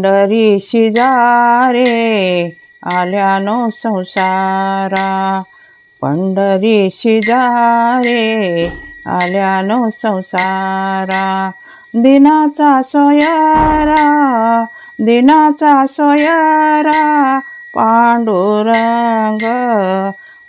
पंढरी शिजारे आल्यानो संसारा. पंढरी शिजारे आल्यानो संसारा. दिनाचा सोयारा दिनाचा सोयारा. पांडुरंग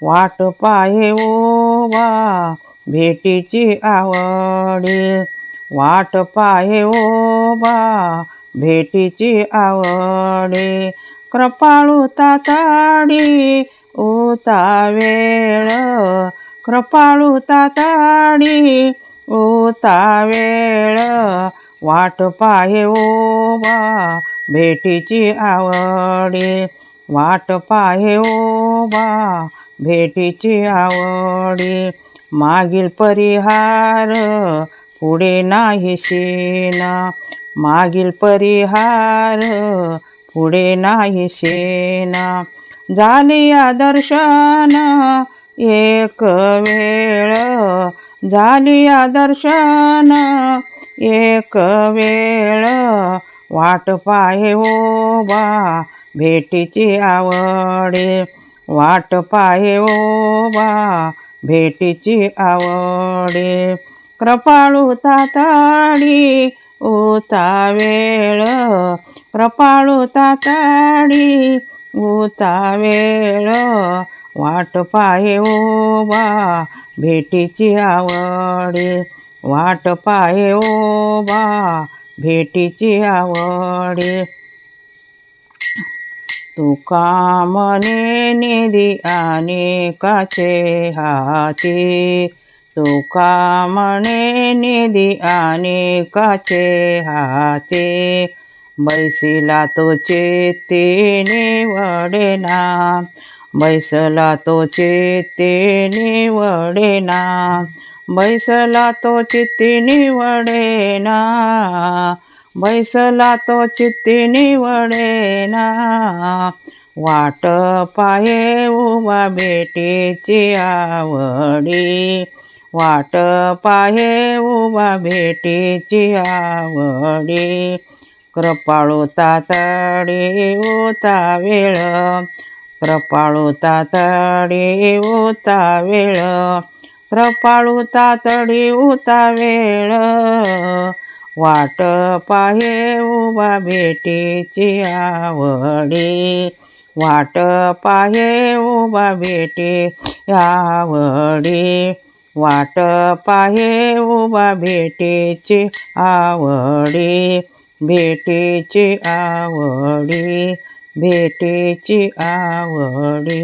वाट पाहे ओवा भेटीची आवडी. वाट पाहे ओबा भेटीची आवडे कृपाळू ताताडी उता वेळ. कृपाळू ताताडी उता वेळ. वाट पाहे ओबा भेटीची आवडी वाट पाहे ओबा भेटीची आवडी मागील परिहार पुढे नाही शिना मागील परिहार पुढे नाही सेना झाली या दर्शन एक वेळ. झाली या दर्शन एक वेळ. वाट पाहे हो ओबा भेटीची आवडे. वाट पाहे हो ओबा भेटीची आवडे. कृपाळू ताताडी ओतावेळ वेळ कृपाळू ताताडी उता वेळ वाट पाहे ओबा भेटीची आवडी वाट पाहे ओबा भेटीची आवडी तुका मने निधी अनेकाचे हाती तुका म्हणे निधी अनेकाचे हाते. बैसिला तो चेते निवडेना. बैसला तो चेते निवडेना. बैसला तो चित्ती निवडेना. बैसला तो चित्ती निवडेना. वाट पाये उभा भेटीची आवडी. वाट पाहे उभा भेटीची आवडी. कृपाळू तातडी उता वेळ. कृपाळू तातडी उता वेळ. कृपाळू तातडी ओता वेळ. वाट पाहे उभा भेटीची आवडी. वाट पाहे उभा भेटी आवडी. वाट पाहे उभा भेटीची आवडी भेटीची आवडी भेटीची आवडी.